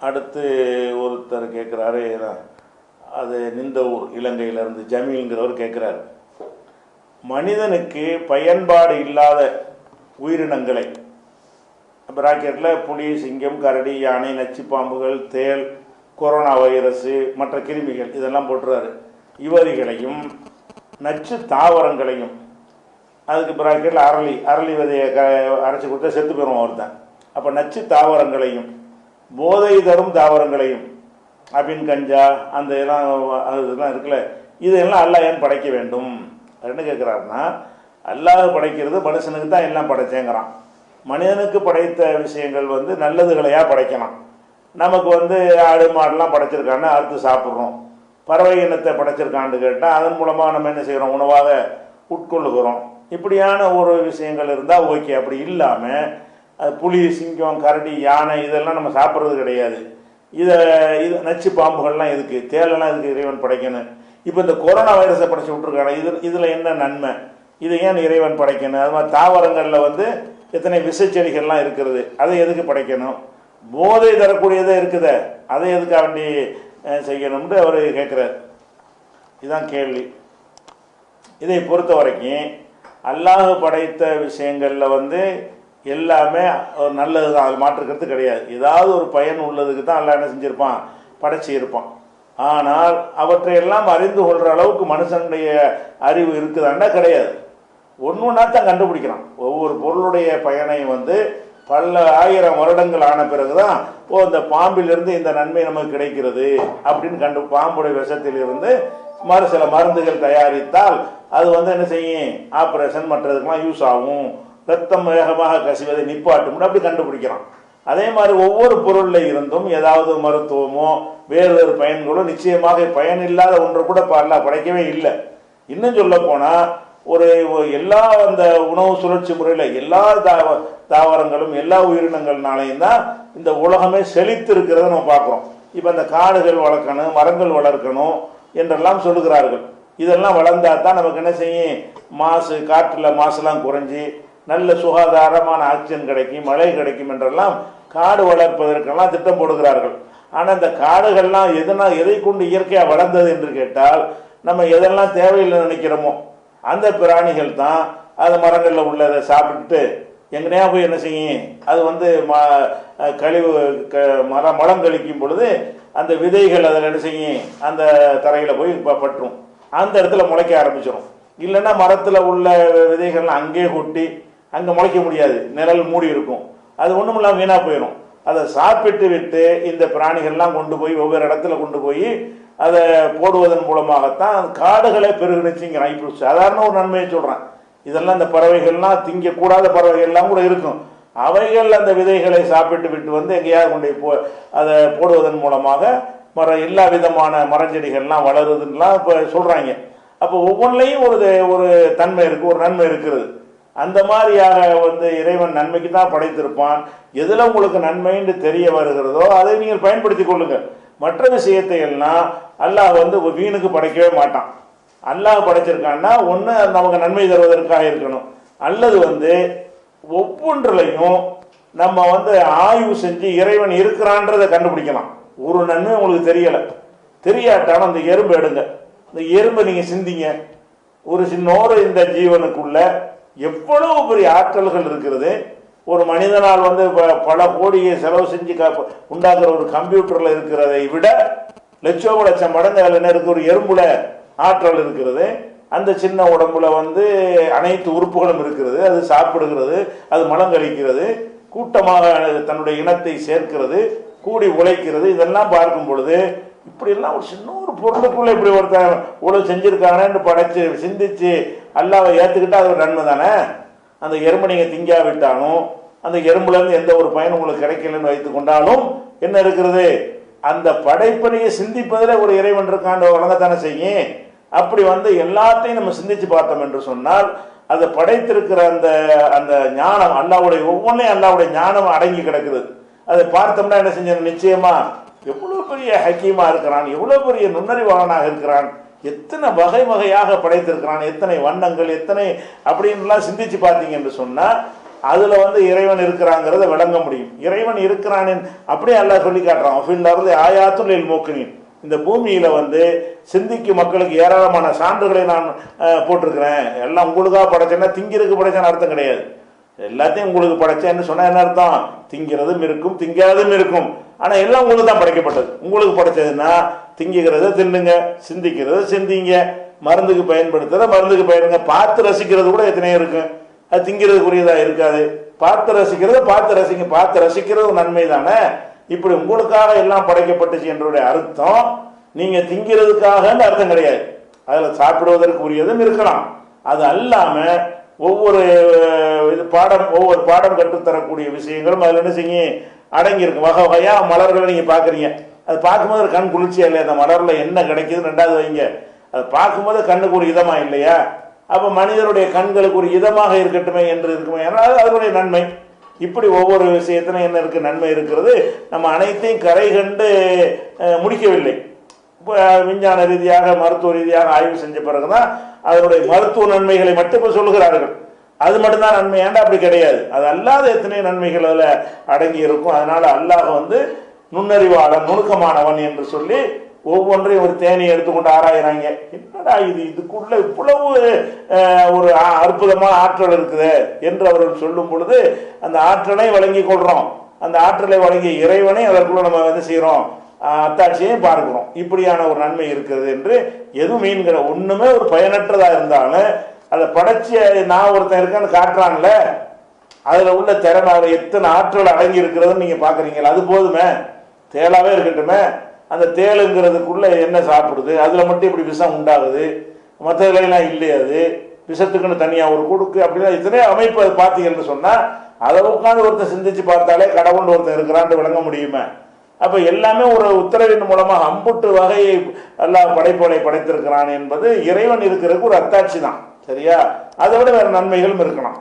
அடுத்து ஒருத்தர் கேட்குறாரு அது நிந்த ஊர் இலங்கையிலேருந்து ஜமீல்ங்கிறவர் கேட்குறாரு மனிதனுக்கு பயன்பாடு இல்லாத உயிரினங்களை பிராக்கெட்டில் புலி சிங்கம் கரடி யானை நச்சு பாம்புகள் தேல் கொரோனா வைரஸு மற்ற கிருமிகள் இதெல்லாம் போட்டுறாரு. இவரிகளையும் நச்சு தாவரங்களையும் அதுக்கு பிராக்கெட்டில் அரளி அரளி விதையை க அரைச்சி கொடுத்தா செத்து போயிடுவோம் ஒருத்தன் அப்போ நச்சு தாவரங்களையும் போதை தரும் தாவரங்களையும். அபின் கஞ்சா அந்த இதெல்லாம் அது இதெல்லாம் இருக்குல்ல. இதெல்லாம் அல்லா ஏன் படைக்க வேண்டும்? அப்படின்னு என்ன கேட்குறாருன்னா அல்லாஹ் படைக்கிறது மனுஷனுக்கு தான் எல்லாம் படைச்சேங்கிறான். மனிதனுக்கு படைத்த விஷயங்கள் வந்து நல்லதுகளையாக படைக்கலாம். நமக்கு வந்து ஆடு மாடெல்லாம் படைச்சிருக்கான்னு அறுத்து சாப்பிட்றோம். பறவை இனத்தை படைச்சிருக்கான்னு கேட்டால் அதன் மூலமாக நம்ம என்ன செய்கிறோம் உணவாக உட்கொள்ளுகிறோம். இப்படியான ஒரு விஷயங்கள் இருந்தால் ஓகே. அப்படி இல்லாமல் அது புலி சிங்கம் கரடி யானை இதெல்லாம் நம்ம சாப்பிட்றது கிடையாது. இதை இது நச்சு பாம்புகள்லாம் இதுக்கு தேலெல்லாம் இதுக்கு இறைவன் படைக்கணும்? இப்போ இந்த கொரோனா வைரஸை படைச்சு விட்ருக்காங்க இது இதில் என்ன நன்மை? இதை ஏன் இறைவன் படைக்கணும்? அது மாதிரி தாவரங்களில் வந்து எத்தனை விசைச்செடிகள்லாம் இருக்கிறது அதை எதுக்கு படைக்கணும்? போதை தரக்கூடியதே இருக்குதே. அதை எதுக்கு வேண்டி செய்யணும்னு அவர் கேட்குறார் இதுதான் கேள்வி. இதை பொறுத்த வரைக்கும் அல்லாஹ் படைத்த விஷயங்களில் வந்து எல்லாமே ஒரு நல்லது தான் அது மாற்றுக்கிறது கிடையாது. ஏதாவது ஒரு பயன் உள்ளதுக்கு தான் எல்லாம் என்ன செஞ்சுருப்பான்? படைச்சி இருப்பான். ஆனால் அவற்றை எல்லாம் அறிந்து கொள்கிற அளவுக்கு மனுஷனுடைய அறிவு இருக்குதான்னா கிடையாது. ஒன்று ஒன்றா தான் கண்டுபிடிக்கிறான். ஒவ்வொரு பொருளுடைய பயனை வந்து பல ஆயிரம் வருடங்கள் ஆன பிறகுதான் ஓ இந்த பாம்பிலிருந்து இந்த நன்மை நமக்கு கிடைக்கிறது அப்படின்னு கண்டு பாம்புடைய விஷத்தில் இருந்து மறு சில மருந்துகள் தயாரித்தால் அது வந்து என்ன செய்யும்? ஆப்ரேஷன் மற்றதுக்கெல்லாம் யூஸ் ஆகும். ரத்தம் வேகமாக கசிவதை நிப்பாட்டும் அப்படி கண்டுபிடிக்கிறான் அதே மாதிரி ஒவ்வொரு பொருளில் இருந்தும் ஏதாவது மருத்துவமோ வேறு வேறு பயன்களோ நிச்சயமாக பயனில்லாத ஒன்று கூட பாடலாம் படைக்கவே இல்லை. இன்னும் சொல்ல போனால் ஒரு ஒரு எல்லா அந்த உணவு சுழற்சி முறையில் எல்லா தாவ தாவரங்களும் எல்லா உயிரினங்கள்னாலையும் தான் இந்த உலகமே செழித்து இருக்கிறத நம்ம பார்க்குறோம். இப்போ இந்த காடுகள் வளர்க்கணும் மரங்கள் வளர்க்கணும் என்றெல்லாம் சொல்லுகிறார்கள். இதெல்லாம் வளர்ந்தா தான் நமக்கு என்ன செய்யும்? மாசு காற்றில் மாசுலாம் குறைஞ்சி நல்ல சுகாதாரமான ஆக்சிஜன் கிடைக்கும் மழை கிடைக்கும் என்றெல்லாம் காடு வளர்ப்பதற்கெல்லாம் திட்டம் போடுகிறார்கள் ஆனால் இந்த காடுகள்லாம் எதனால் எதை கொண்டு இயற்கையாக வளர்ந்தது என்று கேட்டால் நம்ம எதெல்லாம் தேவையில்லை நினைக்கிறோமோ அந்த பிராணிகள் தான் அது மரங்களில் உள்ளதை சாப்பிட்டுட்டு எங்கனையா போய் என்ன செய்யும்? அது வந்து ம கழிவு க மரம் மலம் கழிக்கும் பொழுது அந்த விதைகள் அதில் என்ன செய்யும்? அந்த தரையில் போய் ப- பற்றும் அந்த இடத்துல முளைக்க ஆரம்பிச்சிடும் இல்லைன்னா மரத்தில் உள்ள விதைகள்லாம் அங்கேயே கொட்டி அங்கே முளைக்க முடியாது. நிழல் மூடி இருக்கும். அது ஒன்றும் இல்லாமல் வீணாக போயிடும் அதை சாப்பிட்டு விட்டு இந்த பிராணிகள்லாம் கொண்டு போய் ஒவ்வொரு இடத்துல கொண்டு போய் அதை போடுவதன் மூலமாகத்தான் காடுகளே பெருகிடுச்சுங்கிறான் இப்போ சாதாரண ஒரு நன்மையை சொல்கிறேன் இதெல்லாம் இந்த பறவைகள்லாம் திங்கக்கூடாத பறவைகள்லாம் கூட இருக்கும். அவைகள் அந்த விதைகளை சாப்பிட்டு விட்டு வந்து எங்கேயாவது கொண்டு போய் போ அதை போடுவதன் மூலமாக மர எல்லா விதமான மரஞ்செடிகள்லாம் வளருதுன்னெலாம் இப்போ சொல்கிறாங்க அப்போ ஒவ்வொன்றிலையும் ஒரு ஒரு தன்மை இருக்குது ஒரு நன்மை இருக்கிறது. அந்த மாதிரியாக வந்து இறைவன் நன்மைக்கு தான் படைத்திருப்பான். எதில் உங்களுக்கு நன்மைன்னு தெரிய வருகிறதோ அதை நீங்கள் பயன்படுத்தி கொள்ளுங்கள் மற்ற விஷயத்தை எல்லாம் அல்லாஹ் வந்து வீணுக்கு படைக்கவே மாட்டான். அல்லாஹ் படைச்சிருக்கான்னா ஒன்று நமக்கு நன்மை தருவதற்காக இருக்கணும். அல்லது வந்து ஒவ்வொன்றிலையும் நம்ம வந்து ஆய்வு செஞ்சு இறைவன் இருக்கிறான்றதை கண்டுபிடிக்கலாம். ஒரு நன்மை உங்களுக்கு தெரியலை. தெரியாட்டாலும் அந்த எறும்பு எடுங்க. இந்த எறும்பை நீங்கள் சிந்திங்க. ஒரு சின்னோரு இந்த ஜீவனுக்குள்ள எவ்வளவு பெரிய ஆற்றல்கள் இருக்கிறது? ஒரு மனிதனால் வந்து ப- பல கோடியை செலவு செஞ்சு உண்டாக்குற ஒரு கம்ப்யூட்டரில் இருக்கிறதை விட லட்சோப லட்சம் மடங்கு அதில் என்ன இருக்கு ஒரு எறும்புல ஆற்றல் இருக்கிறது. அந்த சின்ன உடம்புல வந்து அனைத்து உறுப்புகளும் இருக்கிறது. அது சாப்பிடுகிறது அது மலம் கழிக்கிறது கூட்டமாக தன்னுடைய இனத்தை சேர்க்கிறது கூடி உழைக்கிறது. இதெல்லாம் பார்க்கும் பொழுது இப்படியெல்லாம் ஒரு சின்ன ஒரு பொருளுக்குள்ள இப்படி ஒருத்தன் இவ்வளவு செஞ்சிருக்காங்கன்னு படைச்சு சிந்திச்சு அல்லாவை ஏத்துக்கிட்டா அது ஒரு நன்மை தானே? அந்த எறும்பு நீங்க திங்கா விட்டாலும் அந்த எறும்புல இருந்து எந்த ஒரு பயனும் உங்களுக்கு கிடைக்கலன்னு வைத்துக் கொண்டாலும் என்ன இருக்கிறது? அந்த படைப்பனையை சிந்திப்பதில் ஒரு இறைவன் இருக்கான்னு வழங்கத்தானே செய்யும். அப்படி வந்து எல்லாத்தையும் நம்ம சிந்திச்சு பார்த்தோம் என்று சொன்னால் அதை படைத்திருக்கிற அந்த அந்த ஞானம் அல்லாவுடைய ஒவ்வொன்றையும் அல்லாவுடைய ஞானம் அடங்கி கிடக்குது. அதை பார்த்தோம்னா என்ன செஞ்சோம் நிச்சயமா எவ்வளவு பெரிய ஹக்கீமா இருக்கிறான் எவ்வளவு பெரிய நுண்ணறிவாளனாக இருக்கிறான் எத்தனை வகை வகையாக படைத்திருக்கிறான் எத்தனை வண்ணங்கள் எத்தனை அப்படின்லாம் சிந்திச்சு பார்த்தீங்க என்று சொன்னால் அதில் வந்து இறைவன் இருக்கிறாங்கிறத விளங்க முடியும். இறைவன் இருக்கிறான் அப்படியே எல்லாம் சொல்லி காட்டுறான். ஃபில் ஆயாத்துல் மோக்கினின் இந்த பூமியில் வந்து சிந்திக்கும் மக்களுக்கு ஏராளமான சான்றுகளை நான் போட்டிருக்கிறேன். எல்லாம் உங்களுக்காக படைச்சேன்னா திங்கிருக்கு படைச்சேன்னு அர்த்தம் கிடையாது. எல்லாத்தையும் உங்களுக்கு படைச்சேன்னு சொன்னால் என்ன அர்த்தம்? திங்கிறதும் இருக்கும் திங்காததும் இருக்கும். ஆனால் எல்லாம் உங்களுக்கு தான் படைக்கப்பட்டது. உங்களுக்கு படைச்சதுன்னா திங்கிக்கிறத தின்னுங்க சிந்திக்கிறத சிந்திங்க. மருந்துக்கு பயன்படுத்துகிற மருந்துக்கு பயனுங்க பார்த்து ரசிக்கிறது கூட எத்தனையோ இருக்கும் அது திங்கிறதுக்குரியதாக இருக்காது. பார்த்து ரசிக்கிறத பார்த்து ரசிங்க. பார்த்து ரசிக்கிறது நன்மை தானே? இப்படி உங்களுக்காக எல்லாம் படைக்கப்பட்டுச்சு என்றுடைய அர்த்தம் நீங்கள் திங்கிறதுக்காகன்னு அர்த்தம் கிடையாது. அதில் சாப்பிடுவதற்கு உரியதும் இருக்கலாம். அது அல்லாமல் ஒவ்வொரு இது பாடம் ஒவ்வொரு பாடம் கற்றுத்தரக்கூடிய விஷயங்களும் அதில் என்ன செய்யும்? அடங்கியிருக்கும். வகை வகையாக மலர்களை நீங்கள் பார்க்குறீங்க. அது பார்க்கும்போது ஒரு கண் குளிர்ச்சியாக இல்லையா? அந்த மலரில் என்ன கிடைக்குதுன்னு ரெண்டாவது வைங்க. அது பார்க்கும்போது கண்ணுக்கு ஒரு இதமாக இல்லையா? அப்போ மனிதருடைய கண்களுக்கு ஒரு இதமாக இருக்கட்டுமே என்று இருக்குமே. ஏன்னா அது அதனுடைய நன்மை. இப்படி ஒவ்வொரு விஷயத்திலும் என்ன இருக்குது நன்மை இருக்கிறது. நம்ம அனைத்தையும் கரை கண்டு முடிக்கவில்லை. விஞ்ஞான ரீதியாக மருத்துவ ரீதியாக ஆய்வு செஞ்ச பிறகுதான் அதனுடைய மருத்துவ நன்மைகளை மட்டும் இப்போ சொல்லுகிறார்கள். அது மட்டும்தான் நன்மை ஏன்டா அப்படி கிடையாது? அது அல்லாத எத்தனை நன்மைகள் அதில் அடங்கி இருக்கும். அதனால அல்லாஹ் வந்து நுண்ணறிவாளன் நுணுக்கமானவன் என்று சொல்லி ஒவ்வொன்றையும் ஒரு தேனியை எடுத்துக்கொண்டு ஆராயிறாங்க. என்னடா இது? இதுக்குள்ள இவ்வளவு ஒரு அற்புதமான ஆற்றல் இருக்குது என்று அவர்கள் சொல்லும் பொழுது அந்த ஆற்றலை வழங்கி கொள்றோம். அந்த ஆற்றலை வழங்கிய இறைவனை அதற்குள்ள நம்ம என்ன செய்கிறோம் அஹ், அத்தாட்சியையும் பார்க்கிறோம் இப்படியான ஒரு நன்மை இருக்கிறது என்று எதுவும் மீன்கிற ஒண்ணுமே ஒரு பயனற்றதா இருந்தாலும் அதை படைச்ச நான் ஒருத்தன் இருக்கேன்னு காட்டுறான்ல. அதுல உள்ள திறமை அதுல எத்தனை ஆற்றல் அடங்கி இருக்கிறதுன்னு நீங்க பாக்குறீங்களா அது போதுமே. தேலாவே இருக்கட்டுமே. அந்த தேளுங்கிறதுக்குள்ள என்ன சாப்பிடுது? அதுல மட்டும் இப்படி விஷம் உண்டாகுது. மற்றதுலாம் இல்லையே அது. விஷத்துக்குன்னு தனியா ஒரு கொடுக்கு அப்படின்னா இத்தனையோ அமைப்பு அது பார்த்தீங்கன்னு சொன்னா அதை உட்காந்து ஒருத்தன் சிந்திச்சு பார்த்தாலே கடவுள் ஒருத்தன் இருக்கிறான்னு விளங்க முடியுமே. அப்ப எல்லாமே ஒரு உத்தரவின் மூலமாக அம்புட்டு வகையை எல்லா படைப்புகளை படைத்திருக்கிறான் என்பது இறைவன் இருக்கிறதுக்கு ஒரு அத்தாட்சி தான் சரியா? அதை விட வேற நன்மைகளும் இருக்கலாம்.